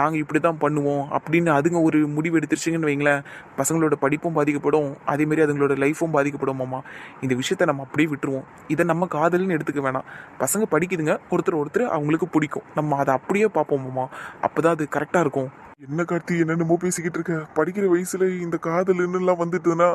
நாங்கள் இப்படி தான் பண்ணுவோம் அப்படின்னு அதுங்க ஒரு முடிவு எடுத்துருச்சுங்கன்னு வைங்களேன் பசங்களோட படிப்பும் பாதிக்கப்படும். அதேமாரி அதுங்களோட லைஃப்பும் பாதிக்கப்படும் மாமா. இந்த விஷயத்த நம்ம அப்படியே விட்டுருவோம். இதை நம்ம காதல்னு எடுத்துக்க வேணாம். பசங்க படிக்குதுங்க ஒருத்தர் ஒருத்தர் அவங்களுக்கு பிடிக்கும். நம்ம அதை அப்படியே பார்ப்போம் மாமா. அப்பதான் அது கரெக்டாக இருக்கும். என்ன கார்த்தி என்னென்னமோ பேசிக்கிட்டு இருக்க? படிக்கிற வயசுல இந்த காதல்னு எல்லாம் வந்துட்டுதுன்னா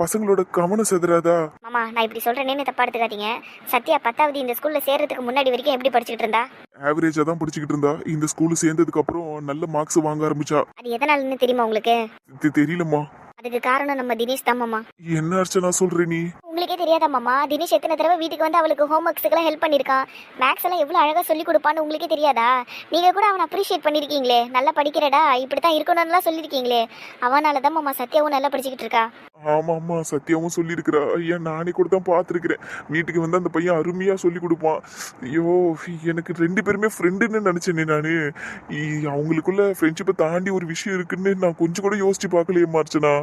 பசங்களோட கவனம் செதறாதா? மாமா நான் இப்படி சொல்றேனேன்னு தப்பா எடுத்துக்காதீங்க. சத்யா பத்தாவது இந்த ஸ்கூல்ல சேர்றதுக்கு முன்னாடி வரைக்கும் எப்படி படிச்சுட்டு இருந்தா? ஆவரேஜா தான் படிச்சுக்கிட்டு இருந்தா. இந்த ஸ்கூல் சேர்ந்ததுக்கு அப்புறம் நல்ல மார்க்ஸ் வாங்க ஆரம்பிச்சா. அது எதனாலன்னு தெரியுமா உங்களுக்கு? இது தெரியலம்மா. அதுக்கு காரணம் நம்ம தினேஷ் தான் மாமா. என்ன அர்ச்சனா சொல்ற நீ? உங்களுக்கே தெரியாதா மாமா? தினேஷ் எத்தனை தடவை வீட்டுக்கு வந்து அவளுக்கு ஹோம் ஒர்க்ஸுக்கெல்லாம் ஹெல்ப் பண்ணியிருக்கான். மேக்ஸ் எல்லாம் எவ்வளோ அழகாக சொல்லி கொடுப்பான்னு உங்களுக்கே தெரியாதா? நீங்கள் கூட அவனை அப்ரிஷியேட் பண்ணியிருக்கீங்களே நல்லா படிக்கிறடா இப்படி தான் இருக்கணும்னுலாம் சொல்லியிருக்கீங்களே அவனால தான் மாமா சத்யாவும் நல்லா படிச்சுக்கிட்டு இருக்கா. ஆமா ஆமா சத்யாவும் சொல்லியிருக்கிறா. ஐயா நானே கூட தான் பார்த்துருக்கிறேன். வீட்டுக்கு வந்து அந்த பையன் அருமையா சொல்லி கொடுப்பான். ஐயோ எனக்கு ரெண்டு பேருமே ஃப்ரெண்டுன்னு நினைச்சேனே நானு. அவங்களுக்குள்ள ஃப்ரெண்ட்ஷிப்பை தாண்டி ஒரு விஷயம் இருக்குன்னு நான் கொஞ்சம் கூட யோசிச்சு பார்க்கலையே அர்ச்சனா.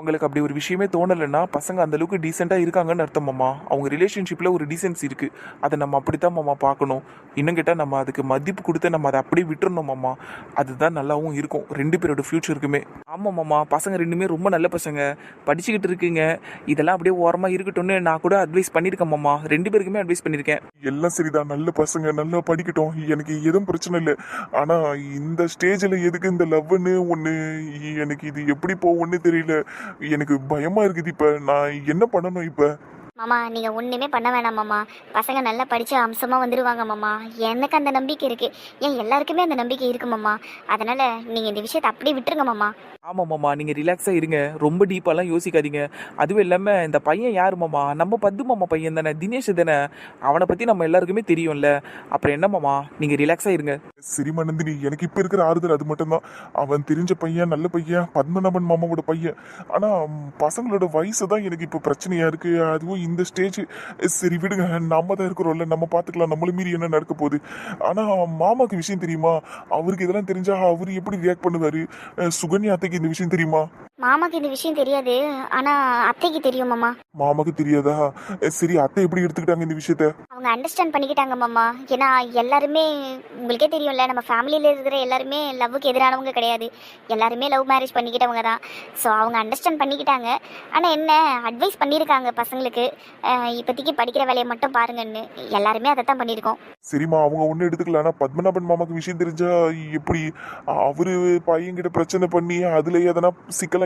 உங்களுக்கு அப்படி ஒரு விஷயமே தோணலைன்னா பசங்க அந்த அளவுக்கு டீசெண்டாக இருக்காங்கன்னு அர்த்தம் மாமா. அவங்க ரிலேஷன்ஷிப்பில் ஒரு டீசென்சி இருக்குது அதை நம்ம அப்படித்தான் மாமா பார்க்கணும். இன்னும் கேட்டால் நம்ம அதுக்கு மதிப்பு கொடுத்து நம்ம அதை அப்படியே விட்டுறணும் மாமா. அதுதான் நல்லாவும் இருக்கும். ரெண்டு பேரோட ஃப்யூச்சருக்குமே ஆமாம் மாமா. பசங்க ரெண்டுமே ரொம்ப நல்ல பசங்க. படிச்சுக்கிட்டு இருக்குங்க. இதெல்லாம் அப்படியே ஓரமாக இருக்கட்டும்னு நான் கூட அட்வைஸ் பண்ணியிருக்கேன் மாமா. ரெண்டு பேருக்குமே அட்வைஸ் பண்ணியிருக்கேன். எல்லாம் சரிதான். நல்ல பசங்க நல்லா படிக்கட்டும். எனக்கு எதுவும் பிரச்சனை இல்லை. ஆனால் இந்த ஸ்டேஜில் எதுக்கு இந்த லவ்னு ஒன்று எனக்கு இது எப்படி போகும்னு தெரியல. எனக்கு பயமா இருக்குது இப்ப. நான் என்ன பண்ணணும் இப்ப? மாமா நீங்கள் ஒன்றுமே பண்ண வேணாம் மாமா. பசங்க நல்லா படித்து அம்சமாக வந்துடுவாங்க மாமா. எனக்கு அந்த நம்பிக்கை இருக்குது ஏன் எல்லாருக்குமே அந்த நம்பிக்கை இருக்கு மாமா. அதனால் நீங்கள் இந்த விஷயத்தை அப்படியே விட்டுருங்க மாமா. ஆமாம் மாமா நீங்கள் ரிலாக்ஸாக இருங்க. ரொம்ப டீப்பாலாம் யோசிக்காதீங்க. அதுவும் இல்லாமல் இந்த பையன் யார் மாமா? நம்ம பத்து மாமா பையன் தானே? தினேஷ் தானே? அவனை பற்றி நம்ம எல்லாருக்குமே தெரியும்ல. அப்புறம் என்ன மாமா? நீங்கள் ரிலாக்ஸாக இருங்க. சரிம்மா நந்தினி எனக்கு இப்ப இருக்கிற ஆறுதல் அது மட்டும்தான். அவன் தெரிஞ்ச பையன் நல்ல பையன் பத்மநாபன் மாமாவோட பையன். ஆனா ம், பசங்களோட வயசு தான் எனக்கு இப்ப பிரச்சனையா இருக்கு. அதுவும் இந்த ஸ்டேஜ் சரி விடுங்க. நாம தான் இருக்கிறோம்ல. நம்ம பாத்துக்கலாம். நம்மளும் மீறி என்ன நடக்க போகுது? ஆனா மாமாக்கு விஷயம் தெரியுமா? அவருக்கு இதெல்லாம் தெரிஞ்சா அவர் எப்படி ரியாக்ட் பண்ணுவாரு? சுகன்யாத்துக்கு சுகன்யா அத்தைக்கு இந்த விஷயம் தெரியுமா? மாமாக்கு இந்த விஷயம் தெரியாது. ஆனால் அத்தைக்கு தெரியும் மாமா. மாமாக்கு தெரியாதா? சரி அத்தை எப்படி எடுத்துக்கிட்டாங்க இந்த விஷயத்த? அவங்க அண்டர்ஸ்டாண்ட் பண்ணிக்கிட்டாங்க மாமா. ஏன்னா எல்லாருமே உங்களுக்கே தெரியும்ல நம்ம ஃபேமிலியில் இருக்கிற எல்லாருமே லவ்வுக்கு எதிரானவங்க கிடையாது. எல்லாருமே லவ் மேரேஜ் பண்ணிக்கிட்டவங்க தான். ஸோ அவங்க அண்டர்ஸ்டாண்ட் பண்ணிக்கிட்டாங்க. ஆனால் என்ன அட்வைஸ் பண்ணியிருக்காங்க பசங்களுக்கு. இப்போதைக்கு படிக்கிற வேலையை மட்டும் பாருங்கன்னு. எல்லாருமே அதை தான் பண்ணியிருக்கோம். சரிம்மா அவங்க ஒன்றும் எடுத்துக்கல ஆனா பத்மநாபன் மாமாக்கு விஷயம் தெரிஞ்சா எப்படி? அவரு பையன்கிட்ட பிரச்சனை பண்ணி அதுல எதனா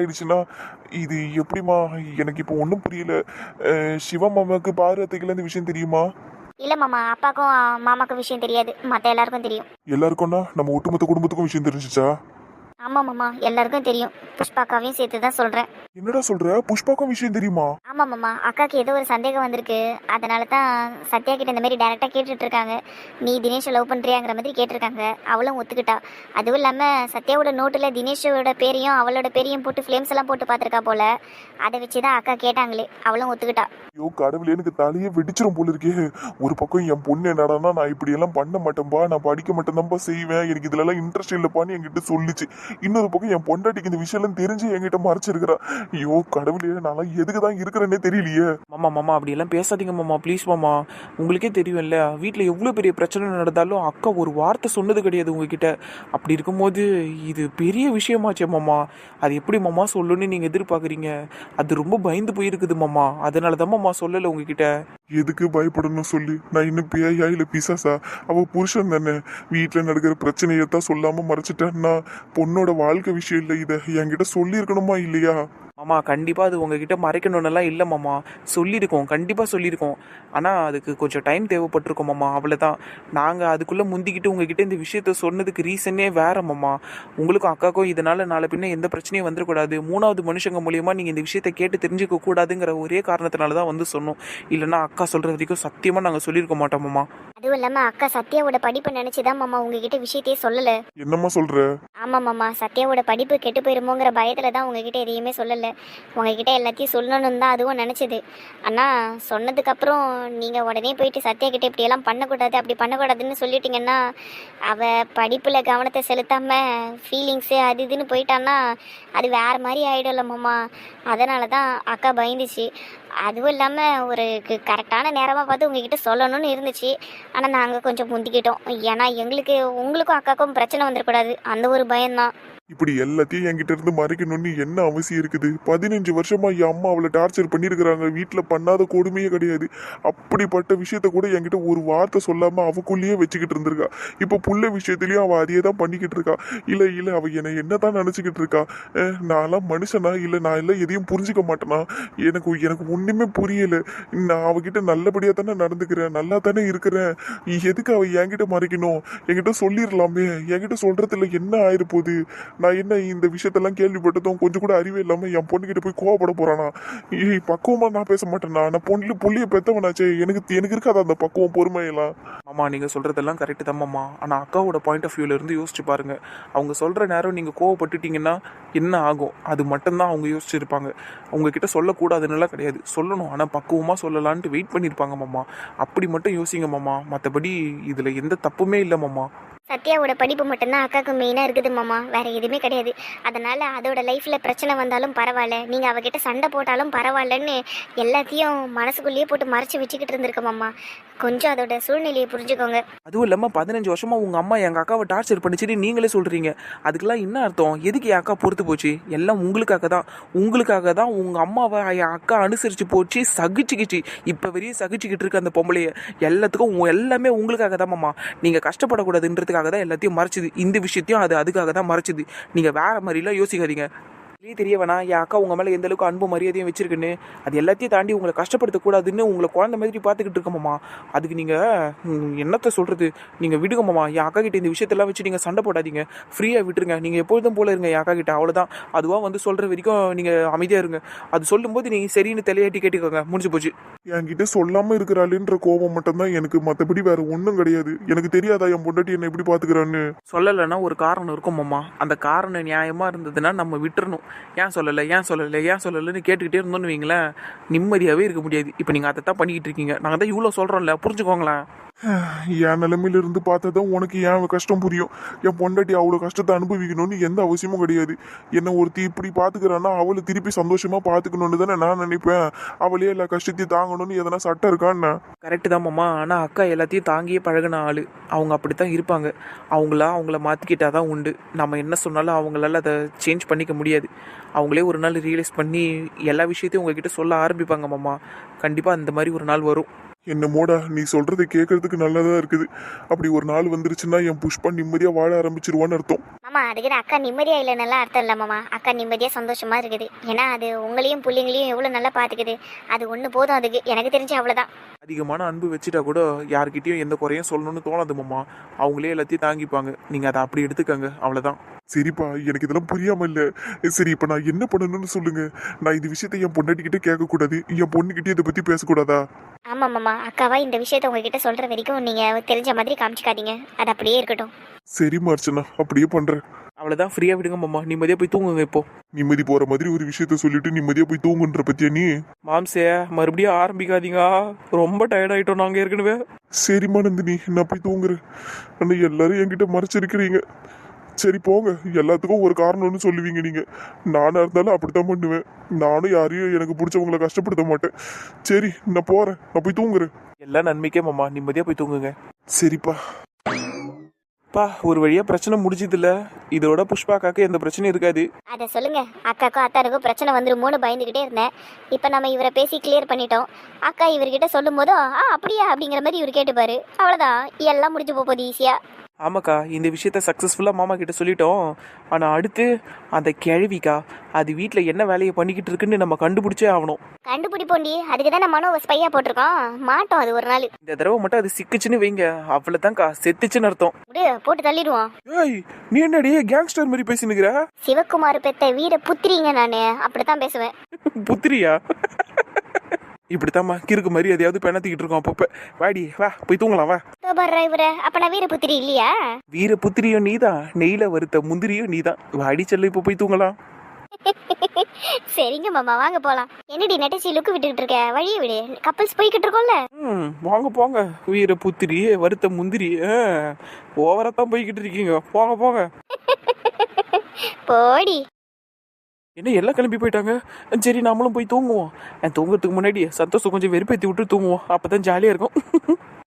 சிக்கலாயிடுச்சுன்னா இது எப்படிம்மா? எனக்கு இப்போ ஒன்றும் புரியல. அஹ் சிவா மாமாக்கு பாரதிக்கல இந்த விஷயம் தெரியுமா? இல்லை மாமா அப்பாக்கும் மாமாக்கும் விஷயம் தெரியாது. மற்ற எல்லாருக்கும் தெரியும். எல்லாருக்கும்னா நம்ம ஒட்டுமொத்த குடும்பத்துக்கும் விஷயம் தெரிஞ்சுச்சா? ஆமாம் மாமா எல்லாருக்கும் தெரியும். புஷ்பாக்காவையும் சேர்த்து தான் சொல்கிறேன் என்னடா சொல்ற? புஷ்பாக்கும் விஷயம் தெரியுமா? ஆமாம் மாமா அக்காவுக்கு ஏதோ ஒரு சந்தேகம் வந்திருக்கு. அதனால தான் சத்யா கிட்ட இந்த மாதிரி டேரெக்டாக கேட்டுட்டு இருக்காங்க நீ தினேஷை லவ் பண்ணுறியாங்கிற மாதிரி கேட்டிருக்காங்க. அவளும் ஒத்துக்கிட்டா. அதுவும் இல்லாமல் சத்யாவோட நோட்டில் தினேஷோட பேரையும் அவளோட பேரையும் போட்டு ஃப்ளேம்ஸ் எல்லாம் போட்டு பார்த்துருக்கா போல. அதை வச்சு தான் அக்கா கேட்டாங்களே. அவளும் ஒத்துக்கிட்டா. ஐயோ கடவுளே எனக்கு தலையே வெடிச்சிரும் போல இருக்கே. ஒரு பக்கம் என் பொண்ணு என்னடான்னா நான் இப்படி எல்லாம் பண்ண மாட்டேன்பா. நான் படிக்க மாட்டேன்தான்ப்பா செய்வேன். எனக்கு இதுல எல்லாம் இன்ட்ரெஸ்ட் இல்லப்பான்னு என்கிட்ட சொல்லுச்சு. இன்னொரு பக்கம் என் பொண்டாட்டிக்கு இந்த விஷயம் தெரிஞ்சு என்கிட்ட மறைச்சிருக்கிறா. ஐயோ கடவுளே நான் எதுக்கு தான் இருக்கிறேன்னே தெரியலையே. மாமா மாமா அப்படியெல்லாம் பேசாதீங்க மாமா ப்ளீஸ் மாமா. உங்களுக்கே தெரியும்ல வீட்டில் எவ்வளோ பெரிய பிரச்சனை நடந்தாலும் அக்கா ஒரு வார்த்தை சொன்னது கிடையாது உங்ககிட்ட. அப்படி இருக்கும்போது இது பெரிய விஷயமாச்சே மாமா. அது எப்படி மாமா சொல்லுன்னு நீங்கள் எதிர்பார்க்குறீங்க? அது ரொம்ப பயந்து போயிருக்குது மாமா. அதனால தான் மாமா சொல்லலை உங்ககிட்ட. எதுக்கு பயப்படணும் சொல்லி? நான் இன்னும் பேயா இல்ல பிசாசா? அவ புருஷன் தானே. வீட்டுல நடக்கிற பிரச்சனையை தான் சொல்லாம மறைச்சிட்டேன்னா பொண்ணோட வாழ்க்கை விஷயம் இல்லை இதை. என்கிட்ட சொல்லியிருக்கணுமா இல்லையா? மாமா கண்டிப்பாக அது உங்ககிட்ட மறைக்கணுன்னெல்லாம் இல்லை மாமா. சொல்லியிருக்கோம் கண்டிப்பாக சொல்லியிருக்கோம். ஆனால் அதுக்கு கொஞ்சம் டைம் தேவைப்பட்டிருக்கோம் மாமா அவ்வளோதான் நாங்கள் அதுக்குள்ளே முந்திக்கிட்டு உங்ககிட்ட இந்த விஷயத்த சொன்னதுக்கு ரீசனே வேற மாமா. உங்களுக்கும் அக்காக்கும் இதனால் நாளை பின்ன எந்த பிரச்சனையும் வந்துடக்கூடாது மூணாவது மனுஷங்க மூலியமாக நீங்கள் இந்த விஷயத்த கேட்டு தெரிஞ்சுக்க கூடாதுங்கிற ஒரே காரணத்தினால தான் வந்து சொன்னோம். இல்லைன்னா அக்கா சொல்கிற வரைக்கும் சத்தியமாக நாங்கள் சொல்லியிருக்க மாட்டோம் மாமா. அதுவும் இல்லாமல் அக்கா சத்யாவோட படிப்பை நினச்சி தான் மாமா உங்ககிட்ட விஷயத்தையே சொல்லலை. என்னம்மா சொல்ற? ஆமாம் மாமா சத்யாவோட படிப்பு கெட்டு போயிருமோங்கிற பயத்தில் தான் உங்ககிட்ட எதையுமே சொல்லலை. உங்ககிட்ட எல்லாத்தையும் சொல்லணும்னு தான் அதுவும் நினச்சிது. ஆனால் சொன்னதுக்கப்புறம் நீங்கள் உடனே போயிட்டு சத்யா கிட்ட இப்படியெல்லாம் பண்ணக்கூடாது அப்படி பண்ணக்கூடாதுன்னு சொல்லிட்டீங்கன்னா அவள் படிப்பில் கவனத்தை செலுத்தாமல் ஃபீலிங்ஸு அது இதுன்னு போயிட்டான்னா அது வேறு மாதிரி ஆகிடும்ல மாமா. அதனால தான் அக்கா பயந்துச்சு. அதுவும் இல்லாமல் ஒரு கரெக்டான நேரமாக பார்த்து உங்ககிட்ட சொல்லணும்னு இருந்துச்சு. ஆனால் நாங்கள் கொஞ்சம் முந்திக்கிட்டோம். ஏன்னா எங்களுக்கு உங்களுக்கும் அக்காவுக்கும் பிரச்சனை வந்துடக்கூடாது. அந்த ஒரு பயம்தான். இப்படி எல்லாத்தையும் என்கிட்ட இருந்து மறைக்கணும்னு என்ன அவசியம் இருக்குது? பதினஞ்சு வருஷமா என் அம்மா அவளை டார்ச்சர் பண்ணியிருக்கிறாங்க. வீட்டில் பண்ணாத கொடுமையே கிடையாது. அப்படிப்பட்ட விஷயத்த கூட என்கிட்ட ஒரு வார்த்தை சொல்லாம அவக்குள்ளேயே வச்சுக்கிட்டு இருந்திருக்கா. இப்போ புள்ள விஷயத்துலயும் அவள் அதையே தான் பண்ணிக்கிட்டு இருக்கா. இல்லை இல்ல அவள் என்னை என்னத்தான் நினச்சிக்கிட்டு இருக்கா? நான்லாம் மனுஷனா? இல்லை நான் எல்லாம் எதையும் புரிஞ்சுக்க மாட்டேனா? எனக்கு எனக்கு ஒண்ணுமே புரியல. நான் அவகிட்ட நல்லபடியா தானே நடந்துக்கிறேன். நல்லா தானே இருக்கிறேன். எதுக்கு அவள் என்கிட்ட மறைக்கணும்? என்கிட்ட சொல்லிடலாமே என்கிட்ட சொல்றதுல என்ன ஆயிருப்போகுது? நான் என்ன இந்த விஷயத்தெல்லாம் கேள்விப்பட்டதும் கொஞ்சம் கூட அறிவே இல்லாமல் என் பொண்ணுக்கிட்ட போய் கோவப்பட போகிறானா ஏய் பக்குவமாக நான் பேச மாட்டேனா? நான் பொண்ணு புள்ளிய பெற்றவனாச்சே எனக்கு எனக்கு இருக்காது அந்த பக்குவம் பொறுமையெல்லாம்? ஆமாம் நீங்கள் சொல்கிறதெல்லாம் கரெக்டு தான் ஆனால் அக்காவோட பாயிண்ட் ஆஃப் வியூவிலேருந்து யோசிச்சு பாருங்க. அவங்க சொல்கிற நேரம் நீங்கள் கோவப்பட்டுட்டீங்கன்னா என்ன ஆகும்? அது மட்டும்தான் அவங்க யோசிச்சிருப்பாங்க. உங்ககிட்ட சொல்லக்கூடாதுன்னெல்லாம் கிடையாது. சொல்லணும். ஆனால் பக்குவமாக சொல்லலான்ட்டு வெயிட் பண்ணியிருப்பாங்க மாமா. அப்படி மட்டும் யோசிங்க மாமா. மற்றபடி இதில் எந்த தப்புமே இல்லை மாமா. சத்யாவோட படிப்பு மட்டும்தான் அக்காவுக்கு மெயினாக இருக்குது மாமா. வேறு எதுவுமே கிடையாது. அதனால் அதோட லைஃப்பில் பிரச்சனை வந்தாலும் பரவாயில்ல. நீங்கள் அவகிட்ட சண்டை போட்டாலும் பரவாயில்லன்னு எல்லாத்தையும் மனசுக்குள்ளேயே போட்டு மறைச்சு வச்சுக்கிட்டு இருந்திருக்க மாமா. கொஞ்சம் அதோட சூழ்நிலையை புரிஞ்சுக்கோங்க. அதுவும் இல்லாமல் பதினஞ்சு வருஷமாக உங்கள் அம்மா எங்கள் அக்காவை டார்ச்சர் பண்ணிச்சுட்டு நீங்களே சொல்கிறீங்க அதுக்கெல்லாம் என்ன அர்த்தம்? எதுக்கு என் அக்கா பொறுத்து போச்சு? எல்லாம் உங்களுக்காக தான். உங்களுக்காக தான் உங்கள் அம்மாவை என் அக்கா அனுசரித்து போச்சு சகிச்சுக்கிச்சு. இப்போ வரையும் சகிச்சுக்கிட்டு இருக்க அந்த பொம்பளைய. எல்லாத்துக்கும் எல்லாமே உங்களுக்காக தான் மாமா. நீங்கள் கஷ்டப்படக்கூடாதுன்றதுக்காக தான் எல்லாத்தையும் மறைச்சிது. இந்த விஷயத்தையும் அது அதுக்காக தான் மறைச்சிது. நீங்கள் வேற மாதிரிலாம் யோசிக்காதீங்க. வெளியே தெரிய வேணாம். என் அக்கா உங்கள் மேலே எந்த அளவுக்கு அன்பு மரியாதையும் வச்சிருக்குன்னு அது எல்லாத்தையும் தாண்டி உங்களை கஷ்டப்படுத்தக்கூடாதுன்னு உங்களை குழந்தை மாதிரி பார்த்துக்கிட்டு இருக்கமாம்மா அதுக்கு நீங்கள் என்னத்தை சொல்கிறது நீங்கள் விடுங்க மாமா. என் அக்கா கிட்ட இந்த விஷயத்தெல்லாம் வச்சு நீங்கள் சண்டை போடாதீங்க. ஃப்ரீயாக விட்டுருங்க. நீங்கள் எப்பொழுதும் போல இருங்க என் அக்கா கிட்ட. அவ்வளோதான் அதுவாக வந்து சொல்கிற வரைக்கும் நீங்கள் அமைதியாக இருங்க. அது சொல்லும்போது நீங்கள் சரின்னு தலையாட்டி கேட்டுக்கோங்க. முடிஞ்சு போச்சு. என்கிட்ட சொல்லாம இருக்கிறாளுன்ற கோபம் மட்டும்தான் எனக்கு. மத்தபடி வேற ஒண்ணும் கிடையாது. எனக்கு தெரியாதா என் பொண்டாட்டி என்ன எப்படி பாத்துக்கிறான்னு சொல்லலைன்னா ஒரு காரணம் இருக்கும் மாமா. அந்த காரணம் நியாயமாக இருந்ததுன்னா நம்ம விட்டுறணும். ஏன் சொல்லலை ஏன் சொல்லலை ஏன் சொல்லலைன்னு கேட்டுக்கிட்டே இருந்தோம்னு வைங்களேன் நிம்மதியாகவே இருக்க முடியாது. இப்போ நீங்கள் அதை தான் பண்ணிக்கிட்டு இருக்கீங்க. நாங்கள் தான் இவ்வளோ சொல்கிறோம்ல புரிஞ்சுக்கோங்களேன். என் நிலைமையில இருந்து பார்த்தாதான் உனக்கு என் கஷ்டம் புரியும்? என் பொண்டாட்டி அவ்வளோ கஷ்டத்தை அனுபவிக்கணும்னு எந்த அவசியமும் கிடையாது. என்னை ஒருத்தி இப்படி பார்த்துக்கிறான்னா அவளை திருப்பி சந்தோஷமா பார்த்துக்கணும்னு தானே நான் நினைப்பேன். அவளே எல்லா கஷ்டத்தையும் தாங்கணும்னு எதனா சட்டம் இருக்கான்னு கரெக்டு தான் மாமா. ஆனால் அக்கா எல்லாத்தையும் தாங்கியே பழகின ஆள். அவங்க அப்படி தான் இருப்பாங்க. அவங்களா அவங்கள மாற்றிக்கிட்டா தான் உண்டு. நம்ம என்ன சொன்னாலும் அவங்களால அதை சேஞ்ச் பண்ணிக்க முடியாது. அவங்களே ஒரு நாள் ரியலைஸ் பண்ணி எல்லா விஷயத்தையும் உங்ககிட்ட சொல்ல ஆரம்பிப்பாங்க மாமா. கண்டிப்பாக அந்த மாதிரி ஒரு நாள் வரும். என்னமோடா நீ சொல்றது கேட்கறதுக்கு நல்லதா இருக்குது. அப்படி ஒரு நாள் வந்துருச்சுன்னா என் புஷ்பா நிம்மதியா வாழ ஆரம்பிச்சிருவான்னு அர்த்தம். மாமா அதுக்கு அக்கா நிம்மதியாக இல்லைன்னெல்லாம் அர்த்தம் இல்லை மாமா. அக்கா நிம்மதியாக சந்தோஷமாக இருக்குது. ஏன்னா அது உங்களையும் பிள்ளைங்களையும் எவ்வளோ நல்லா பார்த்துக்குது அது ஒன்று போதும் அதுக்கு. எனக்கு தெரிஞ்சு அவ்வளோதான் அதிகமான அன்பு வச்சுட்டா கூட யார்கிட்டயும் எந்த குறையும் சொல்லணும்னு தோணாது மாமா. அவங்களே எல்லாத்தையும் தாங்கிப்பாங்க. நீங்கள் அதை அப்படி எடுத்துக்கங்க. அவ்வளோதான் சரிப்பா எனக்கு இதெல்லாம் புரியாம இல்ல. சரி இப்ப நான் என்ன பண்ணணும்னு சொல்லுங்க. நான் இந்த விஷயத்தை என் பொண்டாட்டிக்கிட்ட கேட்க கூடாது என் பொண்ணுகிட்ட இதை பத்தி பேசக்கூடாதா? ஆமாம் மாமா. அக்காவா இந்த விஷயத்த உங்ககிட்ட சொல்கிற வரைக்கும் நீங்கள் தெரிஞ்ச மாதிரி காமிச்சிக்காதீங்க. அது அப்படியே இருக்கட்டும். சரிம்மா அர்ச்சனா அப்படியே பண்றேன். அவ்வளோதான் ஃப்ரீயாக விடுங்க மாமா. நிம்மதியாக போய் தூங்குங்க இப்போ. நிம்மதி போற மாதிரி ஒரு விஷயத்த சொல்லிட்டு நிம்மதியா போய் தூங்குன்ற பத்தியா நீ? மாம்சே மறுபடியும் ஆரம்பிக்காதீங்க. ரொம்ப டயர்ட் ஆயிட்டோம் நாங்கள் ஏற்கனவே. சரிம்மா நந்தினி. நான் போய் தூங்குறேன். ஆனா எல்லாரும் என்கிட்ட மறைச்சிருக்கிறீங்க. சரி போங்க. எல்லாத்துக்கும் ஒரு காரணம்னு சொல்லுவீங்க நீங்க. நானா இருந்தாலும் அப்படித்தான் பண்ணுவேன். நானும் யாரையும் எனக்கு பிடிச்சவங்கள கஷ்டப்படுத்த மாட்டேன். சரி நான் போறேன். நான் போய் தூங்குறேன். எல்லாம் நன்மைக்கே மாமா. நிம்மதியாக போய் தூங்குங்க. சரிப்பா. பா ஒரு வழியாக பிரச்சனை முடிஞ்சதில்ல. இதோட புஷ்பாக்காக்கு எந்த பிரச்சனையும் இருக்காது. அதை சொல்லுங்க. அக்காக்கும் அத்தாருக்கும் பிரச்சனை வந்துருமோன்னு பயந்துக்கிட்டே இருந்தேன். இப்போ நம்ம இவரை பேசி கிளியர் பண்ணிட்டோம். அக்கா இவர்கிட்ட சொல்லும் போதும் ஆ அப்படியா? அப்படிங்கிற மாதிரி இவர் கேட்டுப்பாரு. அவ்வளோதான் எல்லாம் முடிஞ்சு போக போகுது ஈஸியாக ஆமாக்கா இந்த விஷயத்த சக்ஸஸ்ஃபுல்லாக மாமா கிட்ட சொல்லிட்டோம். ஆனால் அடுத்து அந்த கிழவிக்கா அது வீட்டில் என்ன வேலையை பண்ணிக்கிட்டு இருக்குன்னு நம்ம கண்டுபிடிச்சே ஆகணும். கண்டுபிடிப்போண்டி. அதுக்கு தான் நம்ம மனோவை ஸ்பையாக போட்டிருக்கோம். மாட்டோம் அது ஒரு நாள். இந்த தடவை மட்டும் அது சிக்குச்சுன்னு வைங்க. அவ்வளோதான்க்கா செத்துச்சுன்னு அர்த்தம். போட்டு தள்ளிடுவோம். ஏய் நீ என்னடி கேங்ஸ்டர் மாதிரி பேசினுக்கிற? சிவகுமார் பெத்த வீர புத்திரிங்க நான். அப்படித்தான் பேசுவேன். புத்திரியா? இப்படித்தாம்மா. கிறுக்கு மாதிரி எதையாவது பெணத்திக்கிட்டு இருக்கோம் அப்பப்போ. வாடி வா போய் தூங்கலாம் வா. இவரை. அப்ப நான் வீர புத்திரி இல்லையா? வீர புத்திரியும் நீதான். நெய்ல வறுத்த முந்திரியும் நீதான். வாடி செல்ல இப்போ போய் தூங்கலாம். சரிங்க மாமா வாங்க போலாம். என்னடி நெட்டச்சி லுக்கு விட்டுக்கிட்டு இருக்க? வழியை விடு. கப்பல்ஸ் போய்கிட்டு இருக்கோம்ல. வாங்க போங்க. வீர புத்திரி வறுத்த முந்திரி. ஓவரா தான் போய்கிட்டு இருக்கீங்க. போங்க போங்க. போடி. என்ன எல்லாம் கிளம்பி போயிட்டாங்க? சரி நாமளும் போய் தூங்குவோம். தூங்குறதுக்கு முன்னாடி சந்தோஷம் கொஞ்சம் வெறுப்பேற்றி விட்டு தூங்குவோம். அப்போ தான் ஜாலியாக இருக்கும்.